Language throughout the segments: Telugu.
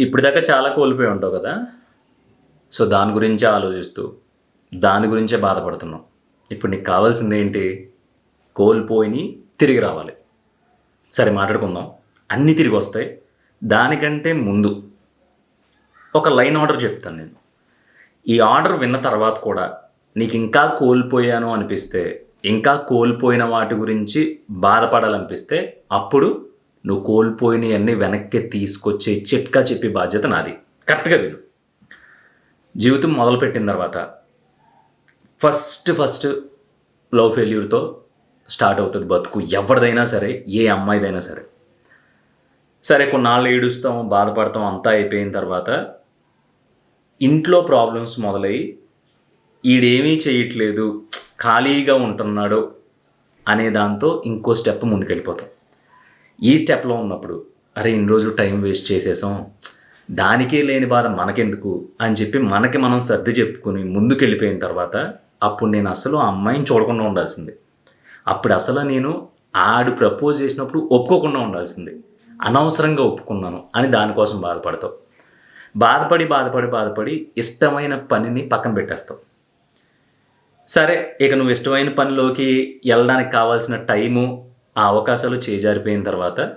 ఇప్పటిదాకా చాలా కోల్పోయి ఉంటావు కదా. సో దాని గురించే ఆలోచిస్తూ దాని గురించే బాధపడుతున్నావు. ఇప్పుడు నీకు కావాల్సింది ఏంటి? కోల్పోయి తిరిగి రావాలి. సరే మాట్లాడుకుందాం. అన్నీ తిరిగి వస్తాయి. దానికంటే ముందు ఒక లైన్ ఆర్డర్ చెప్తాను నేను. ఈ ఆర్డర్ విన్న తర్వాత కూడా నీకు ఇంకా కోల్పోయాను అనిపిస్తే ఇంకా కోల్పోయిన వాటి గురించి బాధపడాలనిపిస్తే అప్పుడు నువ్వు కోల్పోయినవన్నీ వెనక్కి తీసుకొచ్చే చిట్కా చెప్పే బాధ్యత నాది. కరెక్ట్గా విను. జీవితం మొదలుపెట్టిన తర్వాత ఫస్ట్ ఫస్ట్ లవ్ ఫెయిల్యూర్తో స్టార్ట్ అవుతుంది బతుకు. ఎవరిదైనా సరే ఏ అమ్మాయిదైనా సరే. సరే కొన్నాళ్ళు ఏడుస్తాం బాధపడతాం అంతా అయిపోయిన తర్వాత ఇంట్లో ప్రాబ్లమ్స్ మొదలై ఈడేమీ చేయట్లేదు ఖాళీగా ఉంటున్నాడు అనే దాంతో ఇంకో స్టెప్ ముందుకెళ్ళిపోతాం. ఈ స్టెప్లో ఉన్నప్పుడు అరే ఇన్ని రోజులు టైం వేస్ట్ చేసేసాం దానికే లేని బాధ మనకెందుకు? అని చెప్పి మనకి మనం సర్ది చెప్పుకుని ముందుకెళ్ళిపోయిన తర్వాత అప్పుడు నేను అసలు ఆ అమ్మాయిని చూడకుండా ఉండాల్సింది. అప్పుడు అసలు నేను ఆడు ప్రపోజ్ చేసినప్పుడు ఒప్పుకోకుండా ఉండాల్సింది. అనవసరంగా ఒప్పుకున్నాను అని దానికోసం బాధపడతావు. బాధపడి బాధపడి బాధపడి ఇష్టమైన పనిని పక్కన పెట్టేస్తావు. సరే ఇక నువ్వు ఇష్టమైన పనిలోకి వెళ్ళడానికి కావాల్సిన టైము ఆ అవకాశాలు చేజారిపోయిన తర్వాత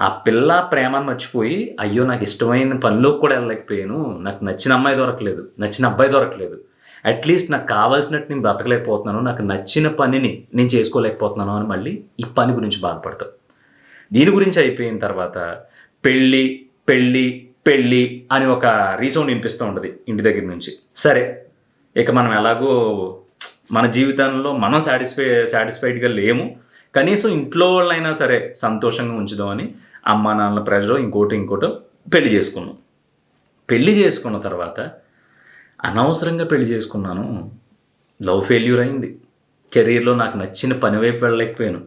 ఆ పిల్ల ప్రేమను మర్చిపోయి అయ్యో నాకు ఇష్టమైన పనిలోకి కూడా వెళ్ళలేకపోయాను. నాకు నచ్చిన అమ్మాయి దొరకలేదు. నచ్చిన అబ్బాయి దొరకలేదు. అట్లీస్ట్ నాకు కావాల్సినట్టు నేను బ్రతకలేకపోతున్నాను. నాకు నచ్చిన పనిని నేను చేసుకోలేకపోతున్నాను అని మళ్ళీ ఈ పని గురించి బాధపడతాం. దీని గురించి అయిపోయిన తర్వాత పెళ్ళి పెళ్ళి పెళ్ళి అని ఒక రీసౌండ్ వినిపిస్తూ ఉంటుంది ఇంటి దగ్గర నుంచి. సరే ఇక మనం ఎలాగో మన జీవితంలో మనం సాటిస్ఫై సాటిస్ఫైడ్గా లేము. కనీసం ఇంట్లో వాళ్ళైనా సరే సంతోషంగా ఉంచుదామని అమ్మ నాన్నల ప్రజలు ఇంకోటి ఇంకోటి పెళ్ళి చేసుకున్నాం. పెళ్ళి చేసుకున్న తర్వాత అనవసరంగా పెళ్ళి చేసుకున్నాను. లవ్ ఫెయిల్యూర్ అయింది. కెరీర్లో నాకు నచ్చిన పని వైపు వెళ్ళలేకపోయాను.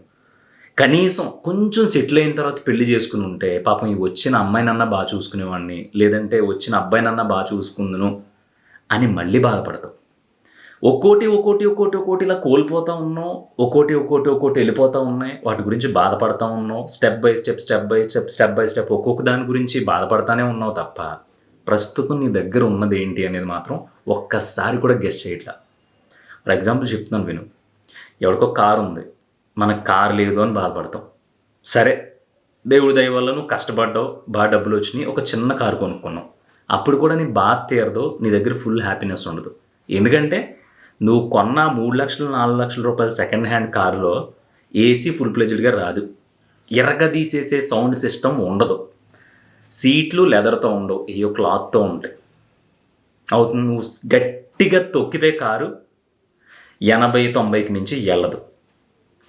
కనీసం కొంచెం సెటిల్ అయిన తర్వాత పెళ్ళి చేసుకుని ఉంటే పాపం ఈ వచ్చిన అమ్మాయినన్నా బాగా చూసుకునేవాడిని లేదంటే వచ్చిన అబ్బాయినన్నా బాగా చూసుకుందును అని మళ్ళీ బాధపడతాం. ఒక్కోటి ఒక్కోటి ఒక్కోటి ఒక్కోటి ఇలా కోల్పోతూ ఉన్నాం. ఒక్కోటి ఒక్కోటి ఒక్కోటి వెళ్ళిపోతూ ఉన్నాయి. వాటి గురించి బాధపడతా ఉన్నాం. Step by step step by step step by step ఒక్కొక్క దాని గురించి బాధపడతానే ఉన్నావు తప్ప ప్రస్తుతం నీ దగ్గర ఉన్నది ఏంటి అనేది మాత్రం ఒక్కసారి కూడా గెస్ట్ చేయట్లా. ఫర్ ఎగ్జాంపుల్ చెప్తున్నాను విను. ఎవరికో కారు ఉంది. మనకు కారు లేదు అని బాధపడతాం. సరే దేవుడి దయ వల్ల నువ్వు కష్టపడ్డావు బాగా డబ్బులు వచ్చినాయి ఒక చిన్న కారు కొనుక్కున్నావు. అప్పుడు కూడా నీ బాధ తీరదు నీ దగ్గర ఫుల్ హ్యాపీనెస్ ఉండదు. ఎందుకంటే నువ్వు కొన్న మూడు లక్షలు నాలుగు లక్షల రూపాయల సెకండ్ హ్యాండ్ కారులో ఏసీ ఫుల్ ప్లెజ్డ్గా రాదు. ఎరగదీసేసే తీసేసే సౌండ్ సిస్టమ్ ఉండదు. సీట్లు లెదర్తో ఉండవు ఏయో క్లాత్తో ఉంటాయి. అవుతుంది నువ్వు గట్టిగా తొక్కితే కారు ఎనభై తొంభైకి మించి వెళ్ళదు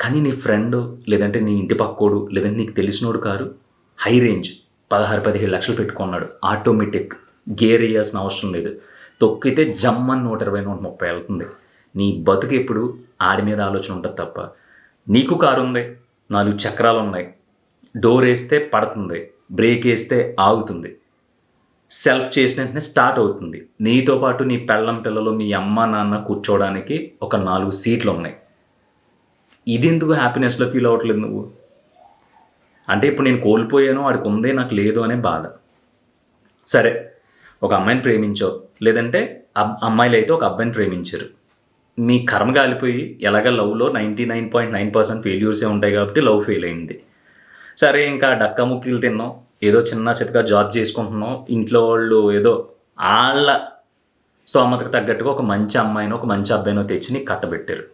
కానీ నీ ఫ్రెండ్ లేదంటే నీ ఇంటి పక్కోడు లేదంటే నీకు తెలిసినోడు కారు హై రేంజ్ పదహారు పదిహేడు లక్షలు పెట్టుకున్నాడు. ఆటోమేటిక్ గేర్ వేయాల్సిన అవసరం లేదు. తొక్కితే జమ్మని నూట ఇరవై నూట ముప్పై వెళ్తుంది. నీ బతుకు ఎప్పుడు ఆడి మీద ఆలోచన ఉంటుంది తప్ప. నీకు కారు ఉంది నాలుగు చక్రాలు ఉన్నాయి. డోర్ వేస్తే పడుతుంది బ్రేక్ వేస్తే ఆగుతుంది. సెల్ఫ్ చేసిన వెంటనే స్టార్ట్ అవుతుంది. నీతో పాటు నీ పెళ్ళం పిల్లలు మీ అమ్మ నాన్న కూర్చోవడానికి ఒక నాలుగు సీట్లు ఉన్నాయి. ఇది ఎందుకు హ్యాపీనెస్లో ఫీల్ అవ్వట్లేదు నువ్వు? అంటే ఇప్పుడు నేను కోల్పోయాను వాడికి ఉందే నాకు లేదు అనే బాధ. సరే ఒక అమ్మాయిని ప్రేమించావు లేదంటే అమ్మాయిలు అయితే ఒక అబ్బాయిని ప్రేమించారు. మీ కర్మ కాలిపోయి ఎలాగ లవ్లో ninety nine point nine percent ఫెయిల్యూర్సే ఉంటాయి కాబట్టి లవ్ ఫెయిల్ అయింది. సరే ఇంకా డక్కా ముక్కీలు తిన్నాం. ఏదో చిన్న చితగా జాబ్ చేసుకుంటున్నాం. ఇంట్లో వాళ్ళు ఏదో వాళ్ళ స్తోమతకు తగ్గట్టుగా ఒక మంచి అమ్మాయినో ఒక మంచి అబ్బాయినో తెచ్చి నీకు కట్టబెట్టారు.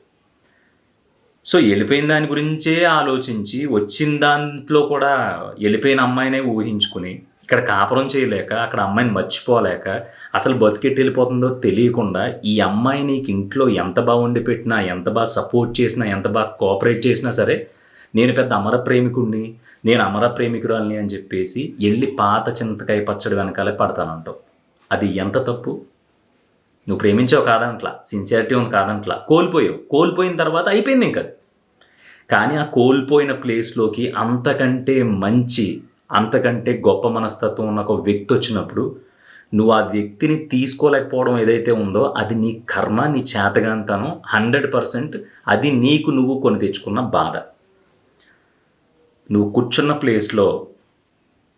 సో వెళ్ళిపోయిన దాని గురించే ఆలోచించి వచ్చిన దాంట్లో కూడా వెళ్ళిపోయిన అమ్మాయినే ఊహించుకుని ఇక్కడ కాపురం చేయలేక అక్కడ అమ్మాయిని మర్చిపోలేక అసలు బతికెట్టి వెళ్ళిపోతుందో తెలియకుండా ఈ అమ్మాయి నీకు ఇంట్లో ఎంత బాగా వండి పెట్టినా ఎంత బాగా సపోర్ట్ చేసినా ఎంత బాగా కోఆపరేట్ చేసినా సరే నేను పెద్ద అమర ప్రేమికుడిని నేను అమర ప్రేమికురాలిని అని చెప్పేసి వెళ్ళి పాత చింతకాయ పచ్చడి వెనకాలే పడతానంటావు. అది ఎంత తప్పు? నువ్వు ప్రేమించావు కాదంట్లా సిన్సియారిటీ ఉంది కాదంట్లా. కోల్పోయావు. కోల్పోయిన తర్వాత అయిపోయింది ఇంకా అది. కానీ ఆ కోల్పోయిన ప్లేస్లోకి అంతకంటే మంచి అంతకంటే గొప్ప మనస్తత్వం ఉన్న ఒక వ్యక్తి వచ్చినప్పుడు నువ్వు ఆ వ్యక్తిని తీసుకోలేకపోవడం ఏదైతే ఉందో అది నీ కర్మ నీ చేతగాంతనం హండ్రెడ్ పర్సెంట్ అది నీకు నువ్వు కొని తెచ్చుకున్న బాధ. నువ్వు కూర్చున్న ప్లేస్లో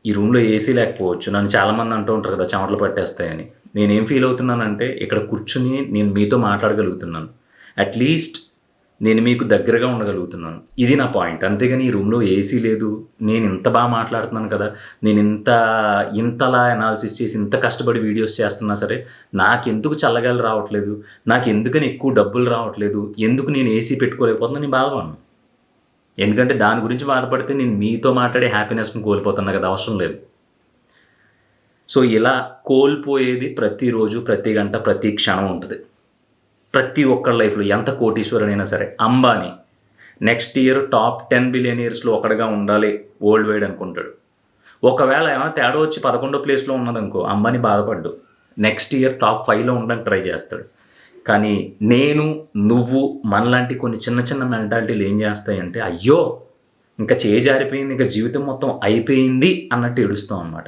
ఈ రూమ్లో ఏసీ లేకపోవచ్చు. నన్ను చాలామంది అంటూ ఉంటారు కదా చెమటలు పట్టేస్తాయని. నేనేం ఫీల్ అవుతున్నానంటే ఇక్కడ కూర్చుని నేను మీతో మాట్లాడగలుగుతున్నాను. అట్లీస్ట్ నేను మీకు దగ్గరగా ఉండగలుగుతున్నాను. ఇది నా పాయింట్. అంతేగాని ఈ రూమ్లో ఏసీ లేదు. నేను ఇంత బాగా మాట్లాడుతున్నాను కదా. నేను ఇంత ఇంతలా అనాలిసిస్ చేసి ఇంత కష్టపడి వీడియోస్ చేస్తున్నా సరే నాకెందుకు చల్లగాలి రావట్లేదు? నాకు ఎందుకని ఎక్కువ డబ్బులు రావట్లేదు? ఎందుకు నేను ఏసీ పెట్టుకోలేకపోతున్నా? నేను బాధపడను. ఎందుకంటే దాని గురించి బాధపడితే నేను మీతో మాట్లాడే హ్యాపీనెస్ని కోల్పోతున్నా కదా. అవసరం లేదు. సో ఇలా కోల్పోయేది ప్రతిరోజు ప్రతి గంట ప్రతి క్షణం ఉంటుంది. ప్రతి ఒక్కరి లైఫ్లో ఎంత కోటీశ్వరుడైనా సరే Ambani next year top ten బిలియనియర్స్లో ఒకటిగా ఉండాలి వరల్డ్ వైడ్ అనుకుంటాడు. ఒకవేళ ఏమైనా తేడా వచ్చి పదకొండో ప్లేస్లో ఉన్నదనుకో అంబానీ బాధపడ్డు. నెక్స్ట్ ఇయర్ టాప్ ఫైవ్లో ఉండడానికి ట్రై చేస్తాడు. కానీ నేను నువ్వు మనలాంటి కొన్ని చిన్న చిన్న మెంటాలిటీలు ఏం చేస్తాయంటే అయ్యో ఇంకా చేజారిపోయింది ఇంకా జీవితం మొత్తం అయిపోయింది అన్నట్టు ఏడుస్తాం అన్నమాట.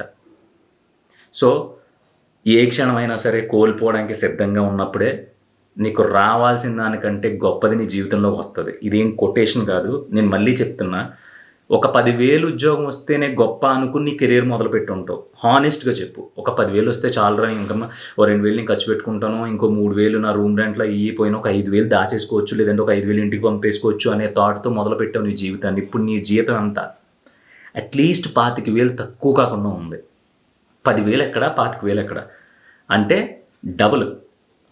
సో ఏ క్షణమైనా సరే కోల్పోవడానికి సిద్ధంగా ఉన్నప్పుడే నీకు రావాల్సిన దానికంటే గొప్పది నీ జీవితంలో వస్తుంది. ఇదేం కొటేషన్ కాదు. నేను మళ్ళీ చెప్తున్నా. ఒక పదివేలు ఉద్యోగం వస్తేనే గొప్ప అనుకుని నీ కెరీర్ మొదలుపెట్టి ఉంటావు హానెస్ట్గా చెప్పు. ఒక పదివేలు వస్తే చాలరా ఇంకా ఓ రెండు వేలు నేను ఖర్చు పెట్టుకుంటాను ఇంకో మూడు వేలు నా రూమ్ రెంట్లో ఇవి పోయిన ఒక ఐదు వేలు దాచేసుకోవచ్చు లేదంటే ఒక ఐదు వేలు ఇంటికి పంపేసుకోవచ్చు అనే థాట్తో మొదలు పెట్టావు నీ జీవితాన్ని. ఇప్పుడు నీ జీతం అంతా అట్లీస్ట్ పాతిక వేలు తక్కువ కాకుండా ఉంది. పదివేలు ఎక్కడ పాతిక వేలు ఎక్కడ? అంటే డబుల్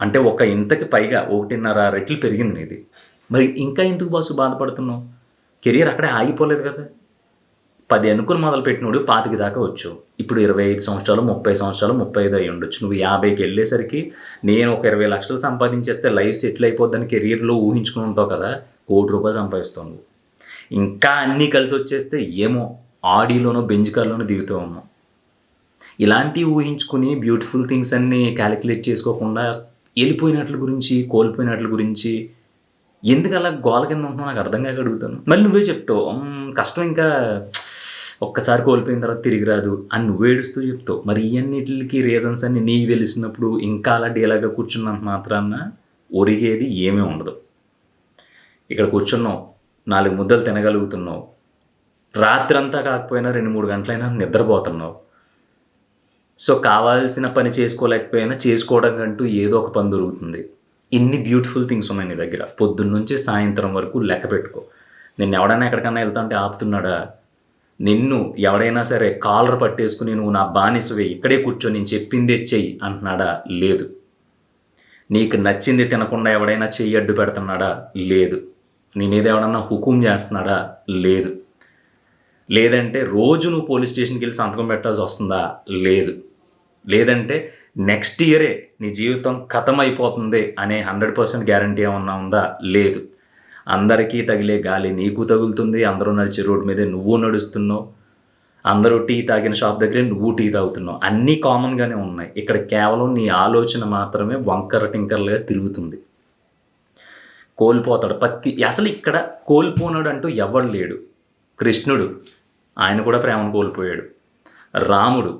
అంటే ఒక ఇంతకి పైగా ఒకటిన్నర రెట్లు పెరిగింది నీది. మరి ఇంకా ఎందుకు బాసు బాధపడుతున్నావు? కెరియర్ అక్కడే ఆగిపోలేదు కదా. పది అనుకుని మొదలు పెట్టినోడు పాతికి దాకా వచ్చు. ఇప్పుడు ఇరవై ఐదు సంవత్సరాలు ముప్పై సంవత్సరాలు ముప్పై ఐదు అయి ఉండొచ్చు. నువ్వు యాభైకి వెళ్ళేసరికి నేను ఒక ఇరవై లక్షలు సంపాదించేస్తే లైఫ్ సెటిల్ అయిపోద్దని కెరియర్లో ఊహించుకుని ఉంటావు కదా. కోటి రూపాయలు సంపాదిస్తావు నువ్వు. ఇంకా అన్నీ కలిసి వచ్చేస్తే ఏమో ఆడీలోనో బెంజ్ కార్లోనో దిగుతావేమో ఇలాంటివి ఊహించుకుని బ్యూటిఫుల్ థింగ్స్ అన్నీ క్యాలిక్యులేట్ చేసుకోకుండా వెళ్ళిపోయినట్ల గురించి కోల్పోయినట్ల గురించి ఎందుకు అలా గోల కింద ఉంటున్నావు? నాకు అర్థం కాక అడుగుతాను. మళ్ళీ నువ్వే చెప్తావు. కష్టం ఇంకా ఒక్కసారి కోల్పోయిన తర్వాత తిరిగి రాదు అని నువ్వు ఏడుస్తూ చెప్తావు. మరి ఇవన్నిటికి రీజన్స్ అన్ని నీకు తెలిసినప్పుడు ఇంకా అలా డీలాగా కూర్చున్నంత మాత్రాన ఒరిగేది ఏమీ ఉండదు. ఇక్కడ కూర్చున్నావు. నాలుగు ముద్దలు తినగలుగుతున్నావు. రాత్రంతా కాకపోయినా రెండు మూడు గంటలైనా నిద్రపోతున్నావు. సో కావాల్సిన పని చేసుకోలేకపోయినా చేసుకోవడం అంటూ ఏదో ఒక పని దొరుకుతుంది. ఇన్ని బ్యూటిఫుల్ థింగ్స్ ఉన్నాయి నీ దగ్గర. పొద్దున్నుంచి సాయంత్రం వరకు లెక్క పెట్టుకో. నిన్ను ఎవడైనా ఎక్కడికైనా వెళ్తా అంటే ఆపుతున్నాడా? నిన్ను ఎవడైనా సరే కాలర్ పట్టేసుకుని నువ్వు నా బానిసవే ఇక్కడే కూర్చో నేను చెప్పిందే చెయ్యి అంటున్నాడా? లేదు. నీకు నచ్చింది తినకుండా ఎవడైనా చెయ్యి అడ్డు పెడుతున్నాడా? లేదు. నీ మీద ఎవడన్నా హుకుం చేస్తున్నాడా? లేదు. లేదంటే రోజు నువ్వు పోలీస్ స్టేషన్కి వెళ్ళి సంతకం పెట్టాల్సి వస్తుందా? లేదు. లేదంటే నెక్స్ట్ ఇయరే నీ జీవితం ఖతం అయిపోతుంది అనే హండ్రెడ్ పర్సెంట్ గ్యారంటీ ఏమన్నా ఉందా? లేదు. అందరికీ తగిలే గాలి నీకు తగులుతుంది అందరూ నడిచే రోడ్డు మీదే నువ్వు నడుస్తున్నావు అందరూ టీ తాగిన షాప్ దగ్గరే నువ్వు టీ తాగుతున్నావు. అన్నీ కామన్గానే ఉన్నాయి. ఇక్కడ కేవలం నీ ఆలోచన మాత్రమే వంకర టింకర్లుగా తిరుగుతుంది. కోల్పోతాడు. పత్తి అసలు ఇక్కడ కోల్పోనాడు అంటూ ఎవడు లేడు. కృష్ణుడు. ఆయన కూడా ప్రేమను కోల్పోయాడు. రాముడు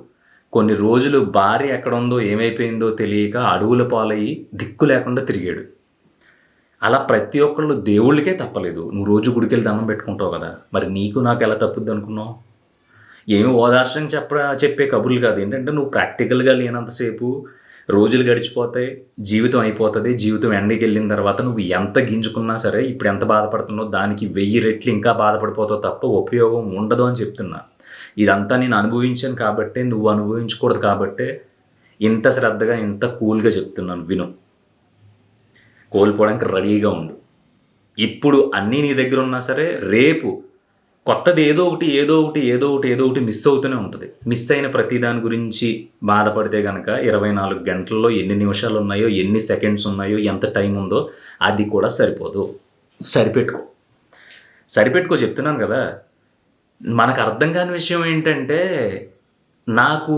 కొన్ని రోజులు భార్య ఎక్కడ ఉందో ఏమైపోయిందో తెలియక అడవుల పాలయ్యి దిక్కు లేకుండా తిరిగాడు. అలా ప్రతి ఒక్కళ్ళు దేవుళ్ళకే తప్పలేదు. నువ్వు రోజు గుడికెళ్ళి దండం పెట్టుకుంటావు కదా. మరి నీకు నాకు ఎలా తప్పుద్ది అనుకున్నావు? ఏమి ఓదార్చడం చెప్ప చెప్పే కబుర్లు కాదు. ఏంటంటే నువ్వు ప్రాక్టికల్గా లేనంతసేపు రోజులు గడిచిపోతాయి జీవితం అయిపోతుంది జీవితం ఎండకి వెళ్ళిన తర్వాత నువ్వు ఎంత గింజుకున్నా సరే ఇప్పుడు ఎంత బాధపడుతున్నావు దానికి వెయ్యి రెట్లు ఇంకా బాధపడిపోతావు తప్ప ఉపయోగం ఉండదు అని చెప్తున్నా. ఇదంతా నేను అనుభవించాను కాబట్టే నువ్వు అనుభవించకూడదు కాబట్టే ఇంత శ్రద్ధగా ఇంత కూల్గా చెప్తున్నాను విను. కోల్పోవడానికి రెడీగా ఉండు. ఇప్పుడు అన్నీ నీ దగ్గర ఉన్నా సరే రేపు కొత్తది ఏదో ఒకటి ఏదో ఒకటి ఏదో ఒకటి ఏదో ఒకటి మిస్ అవుతూనే ఉంటుంది. మిస్ అయిన ప్రతి దాని గురించి బాధపడితే కనుక ఇరవై నాలుగు గంటల్లో ఎన్ని నిమిషాలు ఉన్నాయో ఎన్ని సెకండ్స్ ఉన్నాయో ఎంత టైం ఉందో అది కూడా సరిపోదు. సరిపెట్టుకో. సరిపెట్టుకో చెప్తున్నాను కదా. మనకు అర్థం కాని విషయం ఏంటంటే నాకు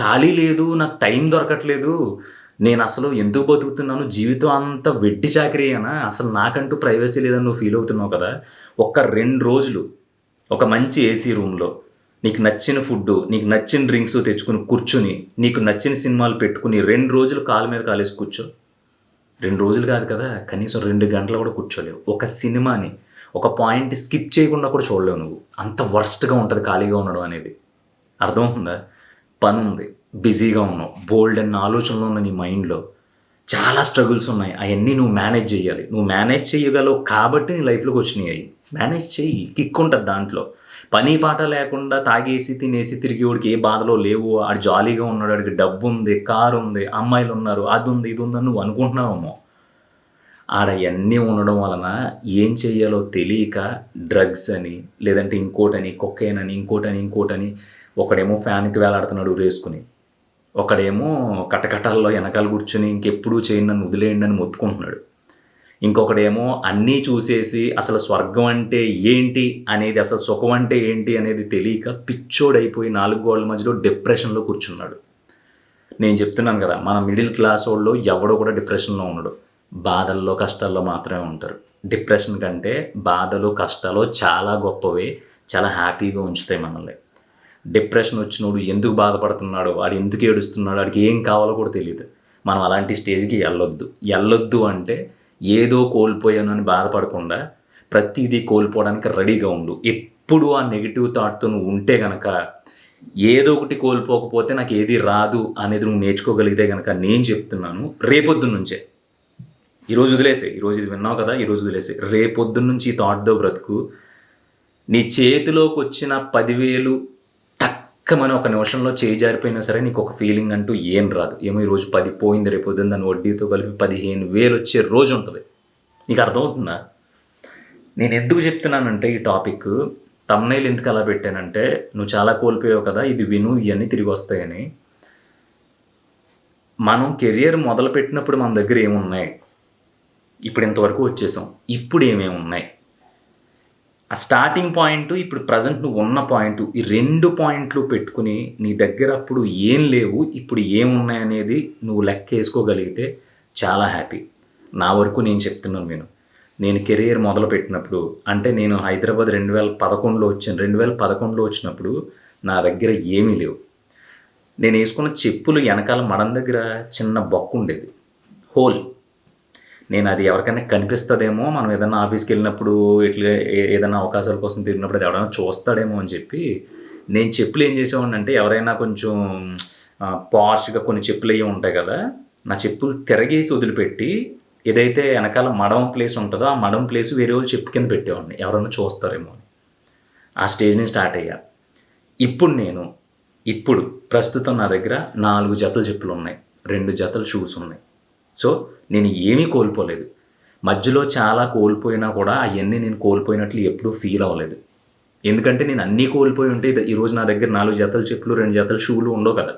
ఖాళీ లేదు నాకు టైం దొరకట్లేదు నేను అసలు ఎందుకు బతుకుతున్నాను జీవితం అంత వెట్టి చాకరీయేనా అసలు నాకంటూ ప్రైవసీ లేదని నువ్వు ఫీల్ అవుతున్నావు కదా. ఒక్క రెండు రోజులు ఒక మంచి ఏసీ రూమ్లో నీకు నచ్చిన ఫుడ్ నీకు నచ్చిన డ్రింక్స్ తెచ్చుకుని కూర్చుని నీకు నచ్చిన సినిమాలు పెట్టుకుని రెండు రోజులు కాలు మీద కాలేసి కూర్చో. రెండు రోజులు కాదు కదా కనీసం రెండు గంటలు కూడా కూర్చోలేవు. ఒక సినిమాని ఒక పాయింట్ స్కిప్ చేయకుండా కూడా చూడలేవు నువ్వు. అంత వర్స్ట్గా ఉంటుంది ఖాళీగా ఉండడం అనేది. అర్థమవుతుందా? పని ఉంది. బిజీగా ఉన్నావు. బోల్డ్ అన్న ఆలోచనలు ఉన్న నీ మైండ్లో చాలా స్ట్రగుల్స్ ఉన్నాయి. అవన్నీ నువ్వు మేనేజ్ చేయాలి. నువ్వు మేనేజ్ చేయగలవు కాబట్టి నీ లైఫ్లోకి వచ్చినాయి అవి మేనేజ్ చెయ్యి కిక్ ఉంటుంది దాంట్లో. పని పాట లేకుండా తాగేసి తినేసి తిరిగి వాడికి ఏ బాధలో లేవు. ఆడు జాలీగా ఉన్నాడు ఆడికి డబ్బు ఉంది కారు ఉంది అమ్మాయిలు ఉన్నారు అది ఉంది ఇది ఉందని నువ్వు అనుకుంటున్నావేమో. ఆడ అవన్నీ ఉండడం వలన ఏం చెయ్యాలో తెలియక డ్రగ్స్ అని లేదంటే ఇంకోటని కొక్కైన్ అని ఇంకోటని ఇంకోటని ఒకడేమో ఫ్యాన్కి వేలాడుతున్నాడు రేసుకుని ఒకడేమో కటకటాల్లో వెనకాల కూర్చుని ఇంకెప్పుడు చేయండి నన్ను వదిలేయండి అని మొత్తుకుంటున్నాడు. ఇంకొకడేమో అన్నీ చూసేసి అసలు స్వర్గం అంటే ఏంటి అనేది అసలు సుఖం అంటే ఏంటి అనేది తెలియక పిచ్చోడైపోయి నాలుగు గోడల మధ్యలో డిప్రెషన్లో కూర్చున్నాడు. నేను చెప్తున్నాను కదా మన మిడిల్ క్లాస్ వాళ్ళు ఎవడో కూడా డిప్రెషన్లో ఉండడు. బాధల్లో కష్టాల్లో మాత్రమే ఉంటారు. డిప్రెషన్ కంటే బాధలు కష్టాలు చాలా గొప్పవి చాలా హ్యాపీగా ఉంచుతాయి మనల్ని. డిప్రెషన్ వచ్చినోడు ఎందుకు బాధపడుతున్నాడో వాడు ఎందుకు ఏడుస్తున్నాడో వాడికి ఏం కావాలో కూడా తెలియదు. మనం అలాంటి స్టేజ్కి వెళ్ళొద్దు. వెళ్ళొద్దు అంటే ఏదో కోల్పోయాను అని బాధపడకుండా ప్రతిదీ కోల్పోవడానికి రెడీగా ఉండు. ఎప్పుడు ఆ నెగిటివ్ థాట్తో నువ్వు ఉంటే కనుక ఏదో ఒకటి కోల్పోకపోతే నాకు ఏది రాదు అనేది నువ్వు నేర్చుకోగలిగితే కనుక నేను చెప్తున్నాను రేపొద్దు నుంచే. ఈరోజు వదిలేసే ఈరోజు ఇది విన్నావు కదా? ఈరోజు వదిలేసే రేపొద్దు నుంచి ఈ థాట్తో బ్రతుకు. నీ చేతిలోకి వచ్చిన పదివేలు టక్కమని ఒక నిమిషంలో చేయి జారిపోయినా సరే నీకు ఒక ఫీలింగ్ అంటూ ఏం రాదు. ఏమో ఈరోజు పది పోయింది రేపు పొద్దున్న దాని వడ్డీతో కలిపి పదిహేను వేలు వచ్చే రోజు ఉంటుంది. నీకు అర్థమవుతుందా? నేను ఎందుకు చెప్తున్నానంటే ఈ టాపిక్ తమ్నైల్ ఎందుకు అలా పెట్టానంటే నువ్వు చాలా కోల్పోయావు కదా ఇది విను ఇవన్నీ తిరిగి వస్తాయని. మనం కెరియర్ మొదలు పెట్టినప్పుడు మన దగ్గర ఏమున్నాయి? ఇప్పుడు ఇంతవరకు వచ్చేసాం. ఇప్పుడు ఏమేమి ఉన్నాయి ఆ స్టార్టింగ్ పాయింట్ ఇప్పుడు ప్రజెంట్ నువ్వు ఉన్న పాయింట్ ఈ రెండు పాయింట్లు పెట్టుకుని నీ దగ్గర అప్పుడు ఏం లేవు ఇప్పుడు ఏమున్నాయి అనేది నువ్వు లెక్క వేసుకోగలిగితే చాలా హ్యాపీ నా వరకు నేను చెప్తున్నాను నేను నేను కెరియర్ మొదలు పెట్టినప్పుడు అంటే నేను హైదరాబాద్ రెండు వేల పదకొండులో వచ్చాను. రెండు వేల పదకొండులో వచ్చినప్పుడు నా దగ్గర ఏమీ లేవు. నేను వేసుకున్న చెప్పులు వెనకాల మడం దగ్గర చిన్న బొక్క ఉండేది. హోల్ నేను అది ఎవరికైనా కనిపిస్తుందేమో మనం ఏదైనా ఆఫీస్కి వెళ్ళినప్పుడు ఇట్లా ఏదైనా అవకాశాల కోసం తిరిగినప్పుడు అది ఎవరైనా చూస్తాడేమో అని చెప్పి నేను చెప్పులు ఏం చేసేవాడిని అంటే ఎవరైనా కొంచెం పార్ష్గా కొన్ని చెప్పులు అయ్యి ఉంటాయి కదా నా చెప్పులు తిరగేసి వదిలిపెట్టి ఏదైతే వెనకాల మడం ప్లేస్ ఉంటుందో ఆ మడం ప్లేస్ వేరే వాళ్ళు చెప్పు కింద పెట్టేవాడిని ఎవరైనా చూస్తారేమో అని. ఆ స్టేజ్ నుంచి స్టార్ట్ అయ్యా. ఇప్పుడు నేను ఇప్పుడు ప్రస్తుతం నా దగ్గర నాలుగు జతల చెప్పులు ఉన్నాయి రెండు జతల షూస్ ఉన్నాయి. సో నేను ఏమీ కోల్పోలేదు. మధ్యలో చాలా కోల్పోయినా కూడా అవన్నీ నేను కోల్పోయినట్లు ఎప్పుడూ ఫీల్ అవ్వలేదు. ఎందుకంటే నేను అన్నీ కోల్పోయి ఉంటే ఈరోజు నా దగ్గర నాలుగు జతల చెప్పులు రెండు జతల షూలు ఉండవు కదా.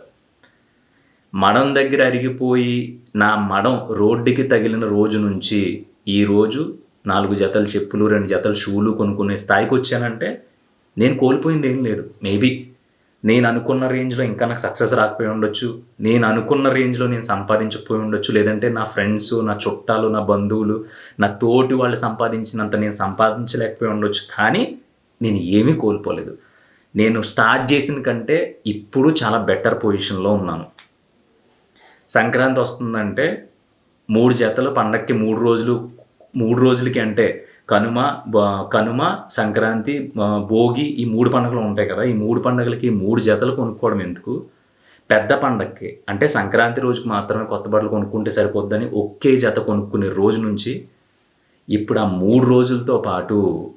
మడం దగ్గర అరిగిపోయి నా మడం రోడ్డుకి తగిలిన రోజు నుంచి ఈ రోజు నాలుగు జతల చెప్పులు రెండు జతల షూలు కొనుక్కునే స్థాయికి వచ్చానంటే నేను కోల్పోయింది ఏం లేదు. మేబీ నేను అనుకున్న రేంజ్లో ఇంకా నాకు సక్సెస్ రాకపోయి ఉండొచ్చు. నేను అనుకున్న రేంజ్లో నేను సంపాదించకపోయి ఉండొచ్చు. లేదంటే నా ఫ్రెండ్స్ నా చుట్టాలు నా బంధువులు నా తోటి వాళ్ళు సంపాదించినంత నేను సంపాదించలేకపోయి ఉండొచ్చు. కానీ నేను ఏమీ కోల్పోలేదు. నేను స్టార్ట్ చేసిన కంటే ఇప్పుడు చాలా బెటర్ పొజిషన్లో ఉన్నాను. సంక్రాంతి వస్తుందంటే మూడు జతలు పండక్కి మూడు రోజులు మూడు రోజులకి అంటే కనుమ బ- కనుమ సంక్రాంతి భోగి ఈ మూడు పండుగలు ఉంటాయి కదా. ఈ మూడు పండుగలకి మూడు జతలు కొనుక్కోవడం ఎందుకు? పెద్ద పండగకి అంటే సంక్రాంతి రోజుకి మాత్రమే కొత్త బట్టలు కొనుక్కుంటే సరిపోద్దని ఒకే జత కొనుక్కునే రోజు నుంచి ఇప్పుడు ఆ మూడు రోజులతో పాటు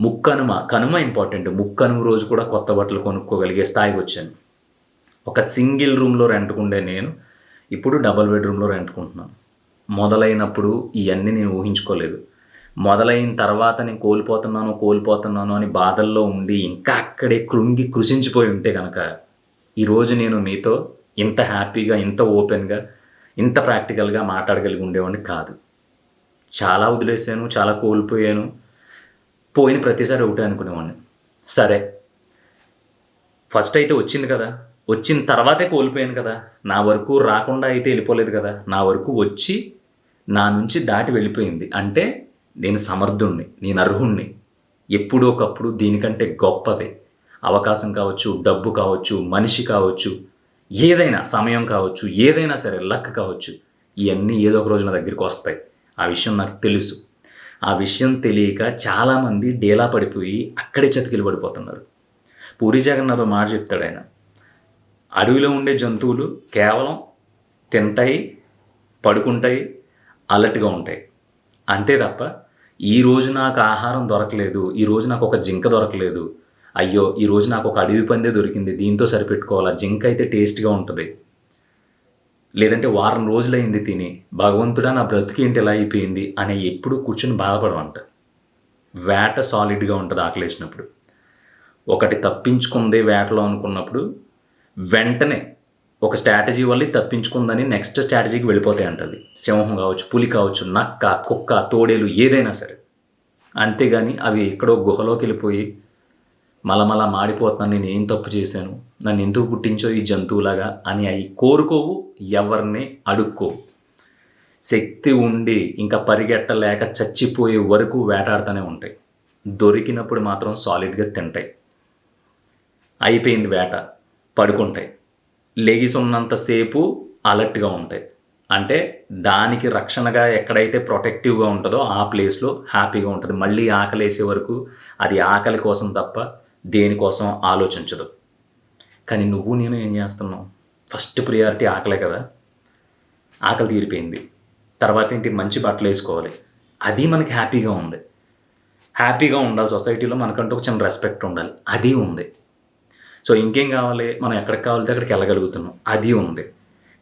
ముక్కనుమ కనుమ ఇంపార్టెంట్. ముక్కనుమ రోజు కూడా కొత్త బట్టలు కొనుక్కోగలిగే స్థాయికి వచ్చాను. ఒక సింగిల్ రూమ్లో రెంట్కుండే నేను ఇప్పుడు డబల్ బెడ్రూమ్లో రెంట్కుంటున్నాను. మొదలైనప్పుడు ఇవన్నీ నేను ఊహించుకోలేదు. మొదలైన తర్వాత నేను కోల్పోతున్నాను కోల్పోతున్నాను అని బాధల్లో ఉండి ఇంకా అక్కడే కృంగి కృషించిపోయి ఉంటే కనుక ఈరోజు నేను మీతో ఇంత హ్యాపీగా ఇంత ఓపెన్గా ఇంత ప్రాక్టికల్గా మాట్లాడగలిగి ఉండేవాడిని కాదు. చాలా వదిలేసాను చాలా కోల్పోయాను. పోయిన ప్రతిసారి ఒకటే అనుకునేవాడిని. సరే ఫస్ట్ అయితే వచ్చింది కదా. వచ్చిన తర్వాతే కోల్పోయాను కదా. నా వరకు రాకుండా అయితే వెళ్ళిపోలేదు కదా. నా వరకు వచ్చి నా నుంచి దాటి వెళ్ళిపోయింది. అంటే నేను సమర్థుణ్ణి నేను అర్హుణ్ణి. ఎప్పుడో ఒకప్పుడు దీనికంటే గొప్పదే అవకాశం కావచ్చు డబ్బు కావచ్చు మనిషి కావచ్చు ఏదైనా సమయం కావచ్చు ఏదైనా సరే లక్ కావచ్చు ఇవన్నీ ఏదో ఒక రోజు నా దగ్గరికి వస్తాయి. ఆ విషయం నాకు తెలుసు. ఆ విషయం తెలియక చాలామంది డేలా పడిపోయి అక్కడే చతికిలు పడిపోతున్నారు. పూరి జగన్నాథ్ మాట చెప్తాడు ఆయన. అడవిలో ఉండే జంతువులు కేవలం తింటాయి పడుకుంటాయి అలర్ట్గా ఉంటాయి. అంతే తప్ప ఈ రోజు నాకు ఆహారం దొరకలేదు ఈ రోజు నాకు ఒక జింక దొరకలేదు. అయ్యో ఈ రోజు నాకు ఒక అడవి పందే దొరికింది దీంతో సరిపెట్టుకోవాలా? జింక అయితే టేస్ట్గా ఉంటుంది. లేదంటే వారం రోజులైంది తిని భగవంతుడా నా బ్రతికేంటి ఎలా అయిపోయింది అనే ఎప్పుడు కూర్చుని బాధపడమంట. వేట సాలిడ్గా ఉంటుంది ఆకలేసినప్పుడు. ఒకటి తప్పించుకుందే వేటలో అనుకున్నప్పుడు వెంటనే ఒక స్ట్రాటజీ వల్ల తప్పించుకుందని నెక్స్ట్ స్ట్రాటజీకి వెళ్ళిపోతాయి అంటది. సింహం కావచ్చు పులి కావచ్చు నక్క కుక్క తోడేలు ఏదైనా సరే. అంతేగాని అవి ఎక్కడో గుహలోకి వెళ్ళిపోయి మలమల మాడిపోతున్నాను నేను ఏం తప్పు చేశాను? నన్ను ఎందుకు పుట్టించో ఈ జంతువులాగా అని అవి కోరుకోవు ఎవరిని అడుక్కోవు. శక్తి ఉండి ఇంకా పరిగెట్టలేక చచ్చిపోయే వరకు వేటాడుతూనే ఉంటాయి. దొరికినప్పుడు మాత్రం సాలిడ్గా తింటాయి. అయిపోయింది వేట. పడుకుంటాయి. లెగిసి ఉన్నంతసేపు అలర్ట్గా ఉంటాయి. అంటే దానికి రక్షణగా ఎక్కడైతే ప్రొటెక్టివ్గా ఉంటుందో ఆ ప్లేస్లో హ్యాపీగా ఉంటుంది. మళ్ళీ ఆకలి వేసే వరకు అది ఆకలి కోసం తప్ప దేనికోసం ఆలోచించదు. కానీ నువ్వు నేను ఏం చేస్తున్నావు ఫస్ట్ ప్రియారిటీ ఆకలే కదా. ఆకలి తీరిపోయింది. తర్వాత ఏంటి? మంచి బట్టలు వేసుకోవాలి. అది మనకి హ్యాపీగా ఉంది. హ్యాపీగా ఉండాలి. సొసైటీలో మనకంటూ ఒక చిన్న రెస్పెక్ట్ ఉండాలి. అది ఉంది. సో ఇంకేం కావాలి? మనం ఎక్కడికి కావాలితే అక్కడికి వెళ్ళగలుగుతున్నాం. అది ఉంది.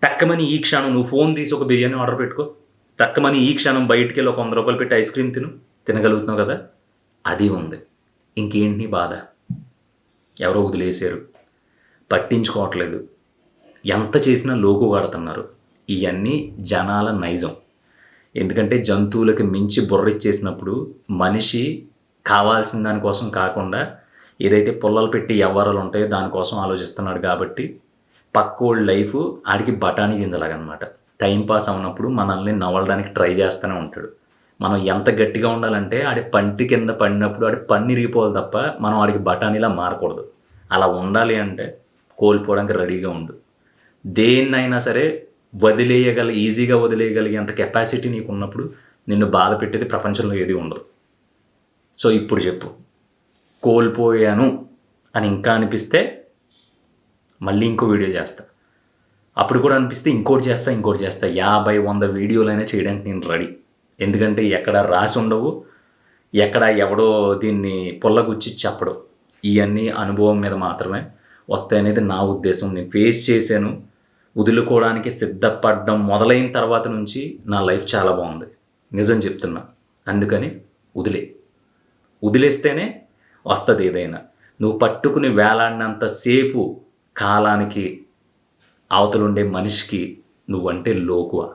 టక్కమని ఈ క్షణం నువ్వు ఫోన్ తీసి ఒక బిర్యానీ ఆర్డర్ పెట్టుకో. టక్కమని ఈ క్షణం బయటికి వెళ్ళి ఒక వంద రూపాయలు పెట్టి ఐస్ క్రీమ్ తిను. తినగలుగుతున్నావు కదా? అది ఉంది. ఇంకేంటి నీ బాధ? ఎవరో వదిలేసారు పట్టించుకోవట్లేదు. ఎంత చేసినా లోకు వాడుతున్నారు. ఇవన్నీ జనాల నైజం. ఎందుకంటే జంతువులకు మించి బుర్రిచ్చేసినప్పుడు మనిషి కావాల్సిన దానికోసం కాకుండా ఏదైతే పుల్లలు పెట్టి వ్యవహారాలు ఉంటాయో దానికోసం ఆలోచిస్తున్నాడు కాబట్టి పక్కోళ్ళ లైఫ్ ఆడికి బఠానీ గింజలాగనమాట టైం పాస్ అవునప్పుడు మనల్ని నవ్వడానికి ట్రై చేస్తూనే ఉంటాడు. మనం ఎంత గట్టిగా ఉండాలంటే ఆడి పంటి కింద పడినప్పుడు ఆడి పన్ను ఇరిగిపోవాలి తప్ప మనం ఆడికి బఠానీలా మారకూడదు. అలా ఉండాలి అంటే కోల్పోవడానికి రెడీగా ఉండు. దేన్నైనా సరే వదిలేయగల ఈజీగా వదిలేయగలిగేంత కెపాసిటీ నీకు ఉన్నప్పుడు నిన్ను బాధ పెట్టేది ప్రపంచంలో ఏది ఉండదు. సో ఇప్పుడు చెప్పు. కోల్పోయాను అని ఇంకా అనిపిస్తే మళ్ళీ ఇంకో వీడియో చేస్తా. అప్పుడు కూడా అనిపిస్తే ఇంకోటి చేస్తా ఇంకోటి చేస్తా. యాభై వంద వీడియోలైనా చేయడానికి నేను రెడీ. ఎందుకంటే ఎక్కడ రాసి ఉండవు ఎక్కడ ఎవడో దీన్ని పొల్లగుచ్చి చెప్పడు. ఇవన్నీ అనుభవం మీద మాత్రమే వస్తాయనేది నా ఉద్దేశం. నేను ఫేస్ చేశాను వదులుకోవడానికి సిద్ధపడడం మొదలైన తర్వాత నుంచి నా లైఫ్ చాలా బాగుంది. నిజం చెప్తున్నా. అందుకని వదిలే. వదిలేస్తేనే వస్తుంది ఏదైనా. నువ్వు పట్టుకుని వేలాడినంతసేపు కాలానికి అవతలుండే మనిషికి నువ్వంటే లోకువ.